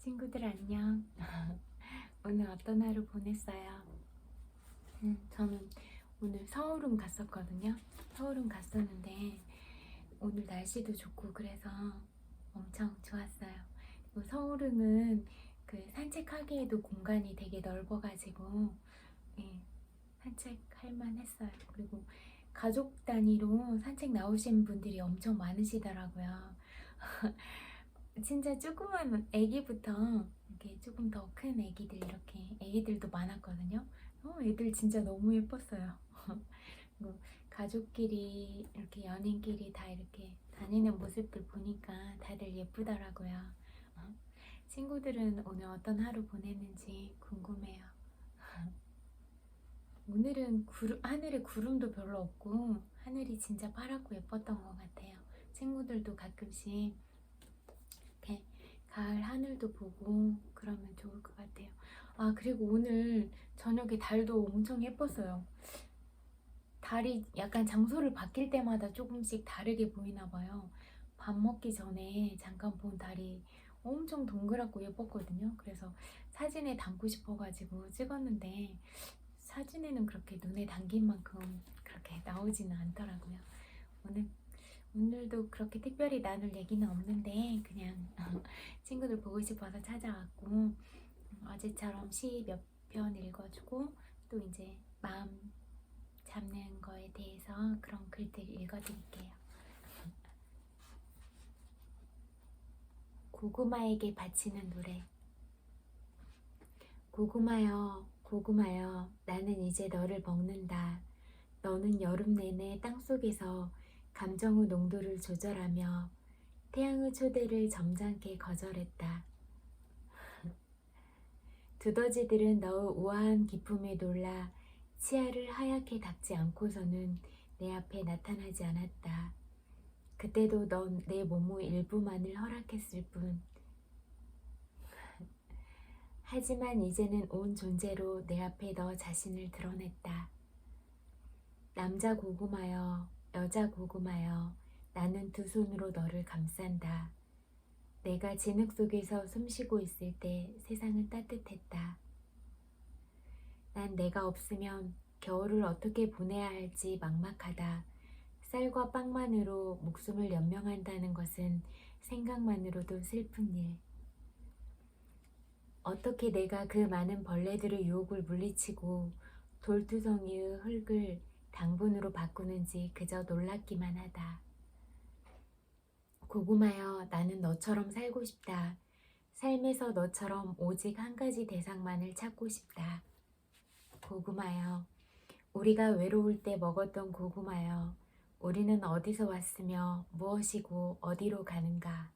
친구들 안녕. 오늘 어떤 하루 보냈어요? 음, 저는 오늘 서울은 갔었거든요. 서울은 갔었는데 오늘 날씨도 좋고 그래서 엄청 좋았어요. 서울은 그 산책하기에도 공간이 되게 넓어가지고 예, 산책할 만했어요. 그리고 가족 단위로 산책 나오신 분들이 엄청 많으시더라고요. 진짜 조그만 애기부터 이렇게 조금 더 큰 애기들 이렇게 애기들도 많았거든요. 어, 애들 진짜 너무 예뻤어요. 그리고 가족끼리 이렇게 연인끼리 다 이렇게 다니는 모습들 보니까 다들 예쁘더라고요. 어, 친구들은 오늘 어떤 하루 보냈는지 궁금해요. 오늘은 구름, 하늘에 구름도 별로 없고 하늘이 진짜 파랗고 예뻤던 것 같아요. 친구들도 가끔씩 가을 하늘도 보고 그러면 좋을 것 같아요. 아 그리고 오늘 저녁에 달도 엄청 예뻤어요. 달이 약간 장소를 바뀔 때마다 조금씩 다르게 보이나 봐요. 밥 먹기 전에 잠깐 본 달이 엄청 동그랗고 예뻤거든요. 그래서 사진에 담고 싶어가지고 찍었는데 사진에는 그렇게 눈에 담긴 만큼 그렇게 나오지는 않더라고요. 오늘 오늘도 그렇게 특별히 나눌 얘기는 없는데 그냥 친구들 보고 싶어서 찾아왔고 어제처럼 시 몇 편 읽어주고 또 이제 마음 잡는 거에 대해서 그런 글들 읽어드릴게요. 고구마에게 바치는 노래 고구마여 고구마여 나는 이제 너를 먹는다. 너는 여름 내내 땅속에서 감정의 농도를 조절하며 태양의 초대를 점잖게 거절했다. 두더지들은 너의 우아한 기품에 놀라 치아를 하얗게 닦지 않고서는 내 앞에 나타나지 않았다. 그때도 넌 내 몸의 일부만을 허락했을 뿐. 하지만 이제는 온 존재로 내 앞에 너 자신을 드러냈다. 남자 고구마여, 여자 고구마여, 나는 두 손으로 너를 감싼다. 내가 진흙 속에서 숨쉬고 있을 때 세상은 따뜻했다. 난 내가 없으면 겨울을 어떻게 보내야 할지 막막하다. 쌀과 빵만으로 목숨을 연명한다는 것은 생각만으로도 슬픈 일. 어떻게 내가 그 많은 벌레들의 유혹을 물리치고 돌투성이의 흙을 당분으로 바꾸는지 그저 놀랍기만 하다. 고구마여 나는 너처럼 살고 싶다. 삶에서 너처럼 오직 한 가지 대상만을 찾고 싶다. 고구마여 우리가 외로울 때 먹었던 고구마여 우리는 어디서 왔으며 무엇이고 어디로 가는가?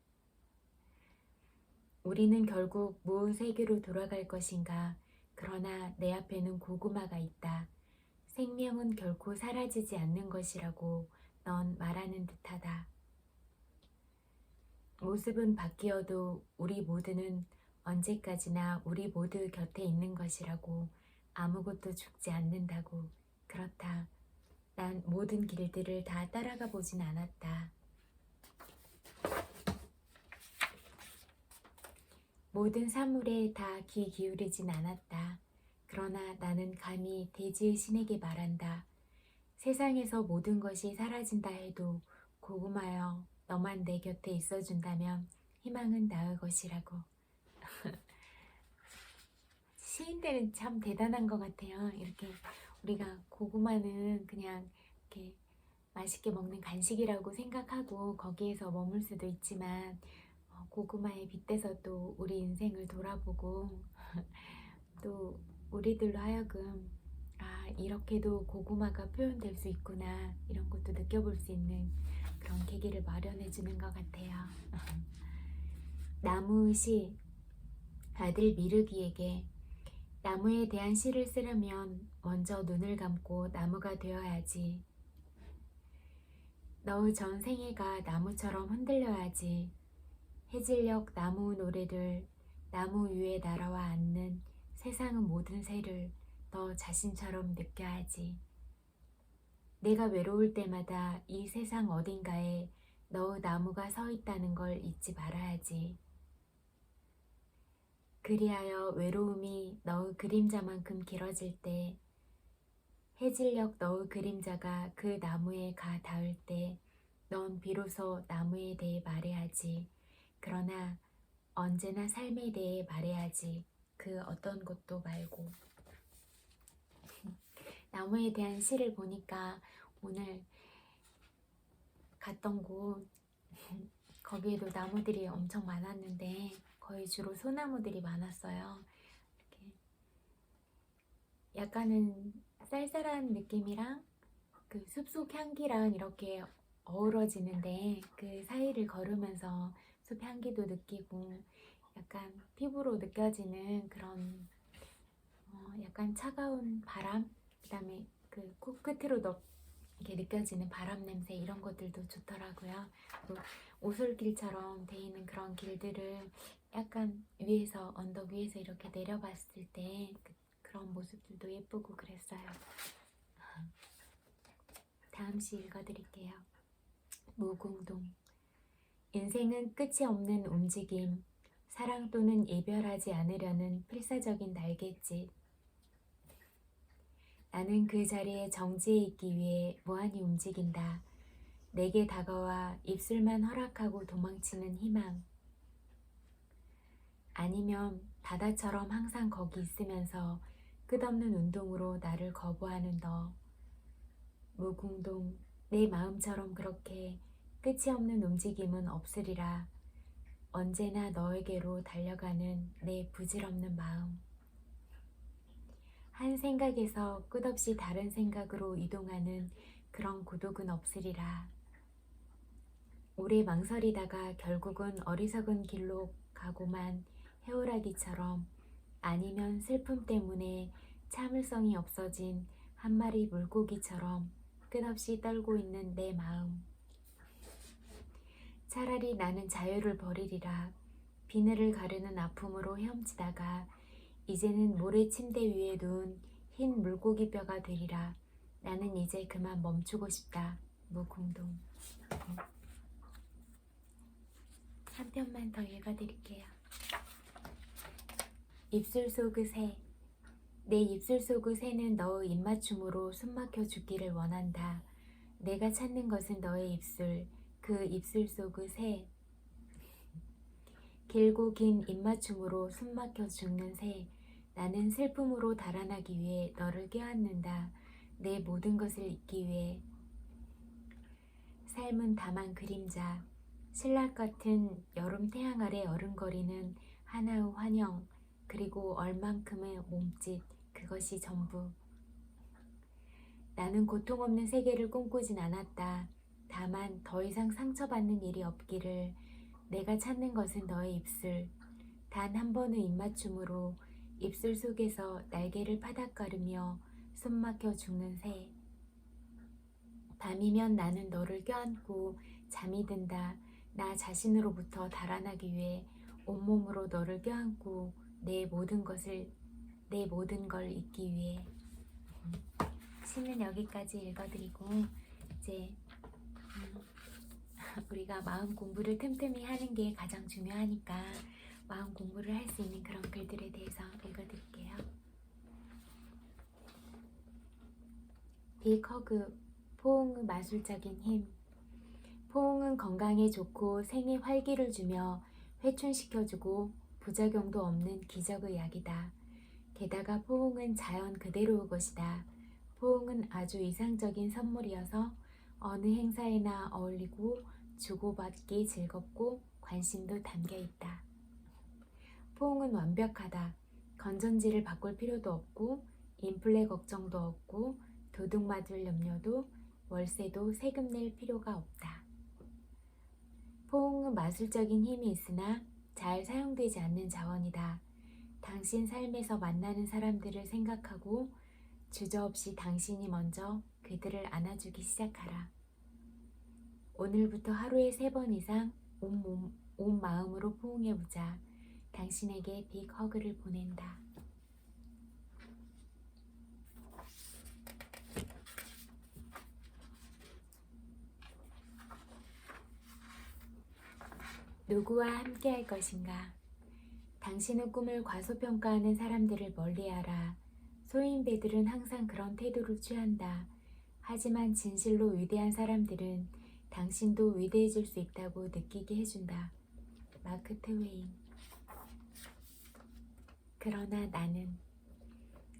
우리는 결국 무은 세계로 돌아갈 것인가? 그러나 내 앞에는 고구마가 있다. 생명은 결코 사라지지 않는 것이라고 넌 말하는 듯하다. 모습은 바뀌어도 우리 모두는 언제까지나 우리 모두 곁에 있는 것이라고 아무것도 죽지 않는다고 그렇다. 난 모든 길들을 다 따라가 보진 않았다. 모든 사물에 다 귀 기울이진 않았다. 그러나 나는 감히 대지의 신에게 말한다. 세상에서 모든 것이 사라진다 해도 고구마여 너만 내 곁에 있어준다면 희망은 나을 것이라고. 시인들은 참 대단한 것 같아요. 이렇게 우리가 고구마는 그냥 이렇게 맛있게 먹는 간식이라고 생각하고 거기에서 머물 수도 있지만 어, 고구마에 빗대서 또 우리 인생을 돌아보고 또 우리들로 하여금 아 이렇게도 고구마가 표현될 수 있구나 이런 것도 느껴볼 수 있는 그런 계기를 마련해 주는 것 같아요. 나무의 시 아들 미르기에게 나무에 대한 시를 쓰려면 먼저 눈을 감고 나무가 되어야지. 너의 전 생애가 나무처럼 흔들려야지. 해질녘 나무 노래를 나무 위에 날아와 앉는 세상의 모든 새를 너 자신처럼 느껴야지. 내가 외로울 때마다 이 세상 어딘가에 너의 나무가 서 있다는 걸 잊지 말아야지. 그리하여 외로움이 너의 그림자만큼 길어질 때 해질녘 너의 그림자가 그 나무에 가 닿을 때 넌 비로소 나무에 대해 말해야지. 그러나 언제나 삶에 대해 말해야지. 그 어떤 것도 말고. 나무에 대한 시를 보니까 오늘 갔던 곳 거기에도 나무들이 엄청 많았는데 거의 주로 소나무들이 많았어요. 이렇게 약간은 쌀쌀한 느낌이랑 그 숲속 향기랑 이렇게 어우러지는데 그 사이를 걸으면서 숲 향기도 느끼고 약간 피부로 느껴지는 그런 어, 약간 차가운 바람 그다음에 그 코끝으로 너 이렇게 느껴지는 바람 냄새 이런 것들도 좋더라고요. 또 오솔길처럼 돼 있는 그런 길들을 약간 위에서 언덕 위에서 이렇게 내려봤을 때 그, 그런 모습들도 예쁘고 그랬어요. 다음 시 읽어드릴게요. 무궁동 인생은 끝이 없는 움직임 사랑 또는 이별하지 않으려는 필사적인 날갯짓 나는 그 자리에 정지해 있기 위해 무한히 움직인다. 내게 다가와 입술만 허락하고 도망치는 희망. 아니면 바다처럼 항상 거기 있으면서 끝없는 운동으로 나를 거부하는 너. 무궁동, 내 마음처럼 그렇게 끝이 없는 움직임은 없으리라. 언제나 너에게로 달려가는 내 부질없는 마음. 한 생각에서 끝없이 다른 생각으로 이동하는 그런 고독은 없으리라. 오래 망설이다가 결국은 어리석은 길로 가고만 해오라기처럼 아니면 슬픔 때문에 참을성이 없어진 한 마리 물고기처럼 끝없이 떨고 있는 내 마음. 차라리 나는 자유를 버리리라. 비늘을 가르는 아픔으로 헤엄치다가 이제는 모래 침대 위에 누운 흰 물고기 뼈가 되리라. 나는 이제 그만 멈추고 싶다. 무궁동. 한 편만 더 읽어드릴게요. 입술 속의 새. 내 입술 속의 새는 너의 입맞춤으로 숨막혀 죽기를 원한다. 내가 찾는 것은 너의 입술, 그 입술 속의 새. 길고 긴 입맞춤으로 숨막혀 죽는 새. 나는 슬픔으로 달아나기 위해 너를 껴안는다. 내 모든 것을 잊기 위해. 삶은 다만 그림자. 신락 같은 여름 태양 아래 어른거리는 하나의 환영, 그리고 얼만큼의 몸짓, 그것이 전부. 나는 고통 없는 세계를 꿈꾸진 않았다. 다만 더 이상 상처받는 일이 없기를 내가 찾는 것은 너의 입술. 단 한 번의 입맞춤으로 입술 속에서 날개를 파닥거리며 숨막혀 죽는 새. 밤이면 나는 너를 껴안고 잠이 든다. 나 자신으로부터 달아나기 위해 온몸으로 너를 껴안고 내 모든 것을 내 모든 걸 잊기 위해 시는 여기까지 읽어드리고 이제 음, 우리가 마음 공부를 틈틈이 하는 게 가장 중요하니까 마음 공부를 할 수 있는 그런 글들에 대해서 읽어드릴게요. 빅허그 포옹의 마술적인 힘 포옹은 건강에 좋고 생에 활기를 주며 회춘시켜주고 부작용도 없는 기적의 약이다. 게다가 포옹은 자연 그대로의 것이다. 포옹은 아주 이상적인 선물이어서 어느 행사에나 어울리고 주고받기 즐겁고 관심도 담겨 있다. 포옹은 완벽하다. 건전지를 바꿀 필요도 없고 인플레 걱정도 없고 도둑 맞을 염려도 월세도 세금 낼 필요가 없다. 포옹은 마술적인 힘이 있으나 잘 사용되지 않는 자원이다. 당신 삶에서 만나는 사람들을 생각하고 주저없이 당신이 먼저 그들을 안아주기 시작하라. 오늘부터 하루에 세 번 이상 온, 몸, 온 마음으로 포옹해보자. 당신에게 빅 허그를 보낸다. 누구와 함께 할 것인가? 당신의 꿈을 과소평가하는 사람들을 멀리하라. 소인배들은 항상 그런 태도를 취한다. 하지만 진실로 위대한 사람들은 당신도 위대해질 수 있다고 느끼게 해준다. 마크 트웨인. 그러나 나는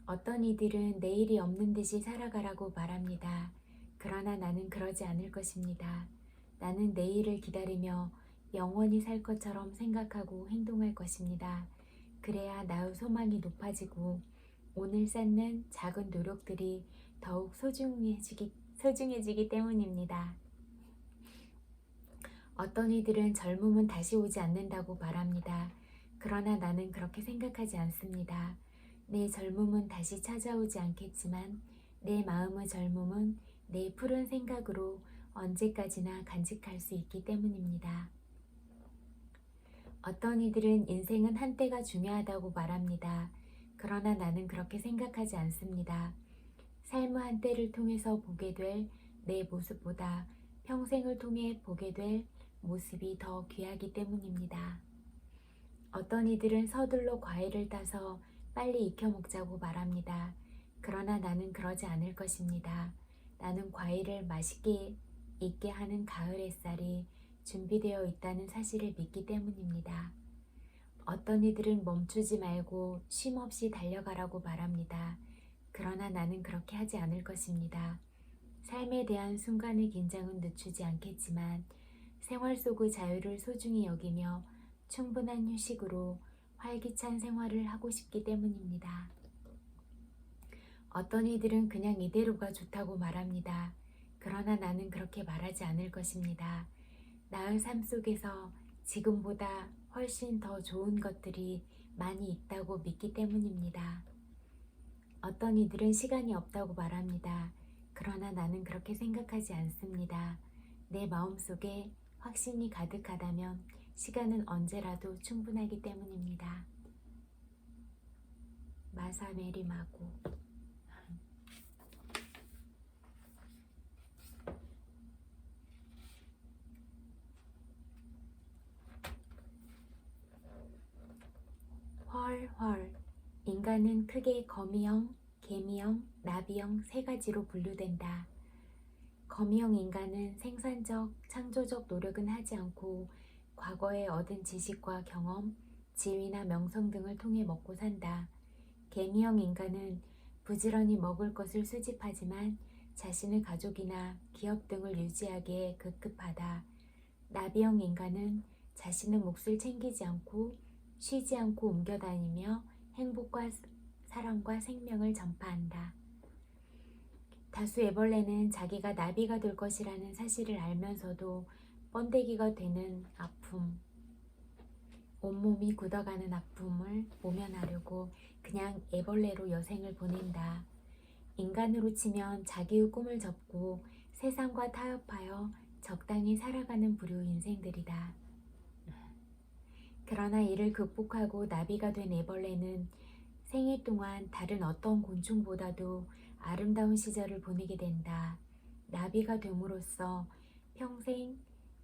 어떤 이들은 내일이 없는 듯이 살아가라고 말합니다. 그러나 나는 그러지 않을 것입니다. 나는 내일을 기다리며 영원히 살 것처럼 생각하고 행동할 것입니다. 그래야 나의 소망이 높아지고 오늘 쌓는 작은 노력들이 더욱 소중해지기, 소중해지기 때문입니다. 어떤 이들은 젊음은 다시 오지 않는다고 말합니다. 그러나 나는 그렇게 생각하지 않습니다. 내 젊음은 다시 찾아오지 않겠지만 내 마음의 젊음은 내 푸른 생각으로 언제까지나 간직할 수 있기 때문입니다. 어떤 이들은 인생은 한때가 중요하다고 말합니다. 그러나 나는 그렇게 생각하지 않습니다. 삶의 한때를 통해서 보게 될 내 모습보다 평생을 통해 보게 될 모습이 더 귀하기 때문입니다. 어떤 이들은 서둘러 과일을 따서 빨리 익혀 먹자고 말합니다. 그러나 나는 그러지 않을 것입니다. 나는 과일을 맛있게 익게 하는 가을 햇살이 준비되어 있다는 사실을 믿기 때문입니다. 어떤 이들은 멈추지 말고 쉼 없이 달려가라고 말합니다. 그러나 나는 그렇게 하지 않을 것입니다. 삶에 대한 순간의 긴장은 늦추지 않겠지만 생활 속의 자유를 소중히 여기며 충분한 휴식으로 활기찬 생활을 하고 싶기 때문입니다. 어떤 이들은 그냥 이대로가 좋다고 말합니다. 그러나 나는 그렇게 말하지 않을 것입니다. 나의 삶 속에서 지금보다 훨씬 더 좋은 것들이 많이 있다고 믿기 때문입니다. 어떤 이들은 시간이 없다고 말합니다. 그러나 나는 그렇게 생각하지 않습니다. 내 마음속에 확신이 가득하다면 시간은 언제라도 충분하기 때문입니다. 마사 메리마고 헐헐 인간은 크게 거미형, 개미형, 나비형 세 가지로 분류된다. 거미형 인간은 생산적, 창조적 노력은 하지 않고 과거에 얻은 지식과 경험, 지위나 명성 등을 통해 먹고 산다. 개미형 인간은 부지런히 먹을 것을 수집하지만 자신의 가족이나 기업 등을 유지하기에 급급하다. 나비형 인간은 자신의 몫을 챙기지 않고 쉬지 않고 옮겨다니며 행복과 사랑과 생명을 전파한다. 다수 애벌레는 자기가 나비가 될 것이라는 사실을 알면서도 번데기가 되는 아픔, 온몸이 굳어가는 아픔을 모면하려고 그냥 애벌레로 여생을 보낸다. 인간으로 치면 자기의 꿈을 접고 세상과 타협하여 적당히 살아가는 부류 인생들이다. 그러나 이를 극복하고 나비가 된 애벌레는 생애 동안 다른 어떤 곤충보다도 아름다운 시절을 보내게 된다. 나비가 됨으로써 평생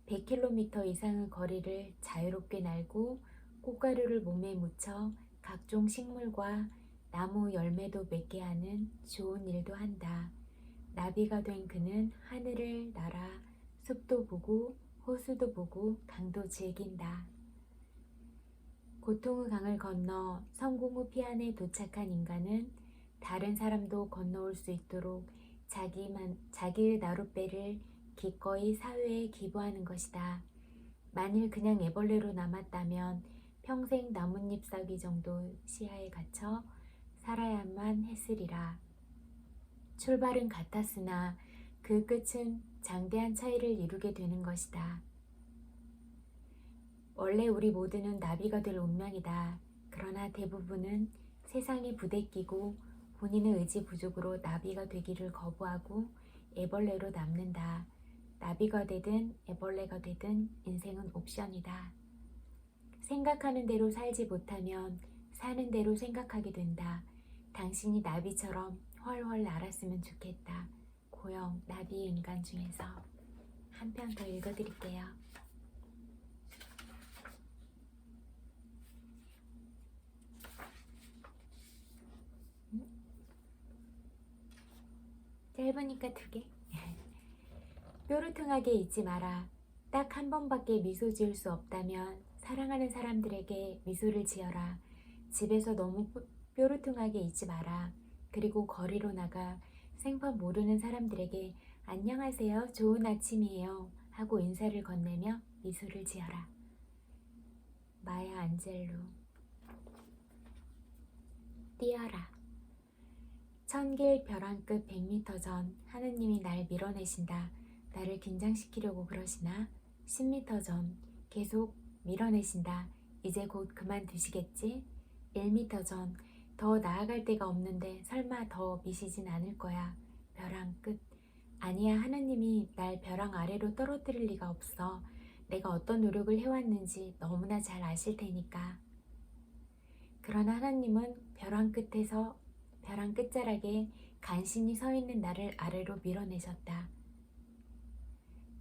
100km 이상의 거리를 자유롭게 날고 꽃가루를 몸에 묻혀 각종 식물과 나무 열매도 맺게 하는 좋은 일도 한다. 나비가 된 그는 하늘을 날아 숲도 보고 호수도 보고 강도 즐긴다. 고통의 강을 건너 성공의 피안에 도착한 인간은 다른 사람도 건너올 수 있도록 자기만, 자기의 나룻배를 기꺼이 사회에 기부하는 것이다. 만일 그냥 애벌레로 남았다면 평생 나뭇잎 싸기 정도 시야에 갇혀 살아야만 했으리라. 출발은 같았으나 그 끝은 장대한 차이를 이루게 되는 것이다. 원래 우리 모두는 나비가 될 운명이다. 그러나 대부분은 세상에 부대끼고 본인의 의지 부족으로 나비가 되기를 거부하고 애벌레로 남는다. 나비가 되든 애벌레가 되든 인생은 옵션이다. 생각하는 대로 살지 못하면 사는 대로 생각하게 된다. 당신이 나비처럼 훨훨 날았으면 좋겠다. 고영 나비 인간 중에서 한 편 더 읽어드릴게요. 해보니까 두 개. 뾰루퉁하게 잊지 마라. 딱 한 번밖에 미소 지을 수 없다면 사랑하는 사람들에게 미소를 지어라. 집에서 너무 뾰- 뾰루퉁하게 잊지 마라. 그리고 거리로 나가 생판 모르는 사람들에게 안녕하세요. 좋은 아침이에요. 하고 인사를 건네며 미소를 지어라. 마야 안젤로 뛰어라. 천길 벼랑 끝 100m 전 하느님이 날 밀어내신다. 나를 긴장시키려고 그러시나? 10m 전 계속 밀어내신다. 이제 곧 그만두시겠지? 1m 전 더 나아갈 데가 없는데 설마 더 미시진 않을 거야. 벼랑 끝. 아니야, 하느님이 날 벼랑 아래로 떨어뜨릴 리가 없어. 내가 어떤 노력을 해왔는지 너무나 잘 아실 테니까. 그러나 하나님은 벼랑 끝에서 벼랑 끝자락에 간신히 서 있는 나를 아래로 밀어내셨다.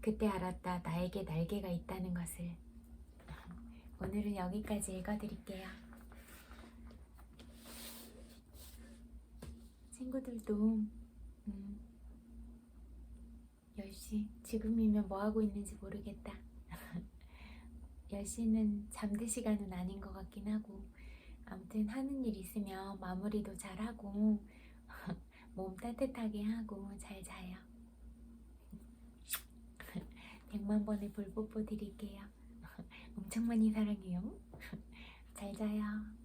그때 알았다. 나에게 날개가 있다는 것을. 오늘은 여기까지 읽어드릴게요. 친구들도 음, 10시 지금이면 뭐 하고 있는지 모르겠다. 10시는 잠들 시간은 아닌 것 같긴 하고 아무튼 하는 일 있으면 마무리도 잘하고 몸 따뜻하게 하고 잘 자요. 100만 번의 볼뽀뽀 드릴게요. 엄청 많이 사랑해요. 잘 자요.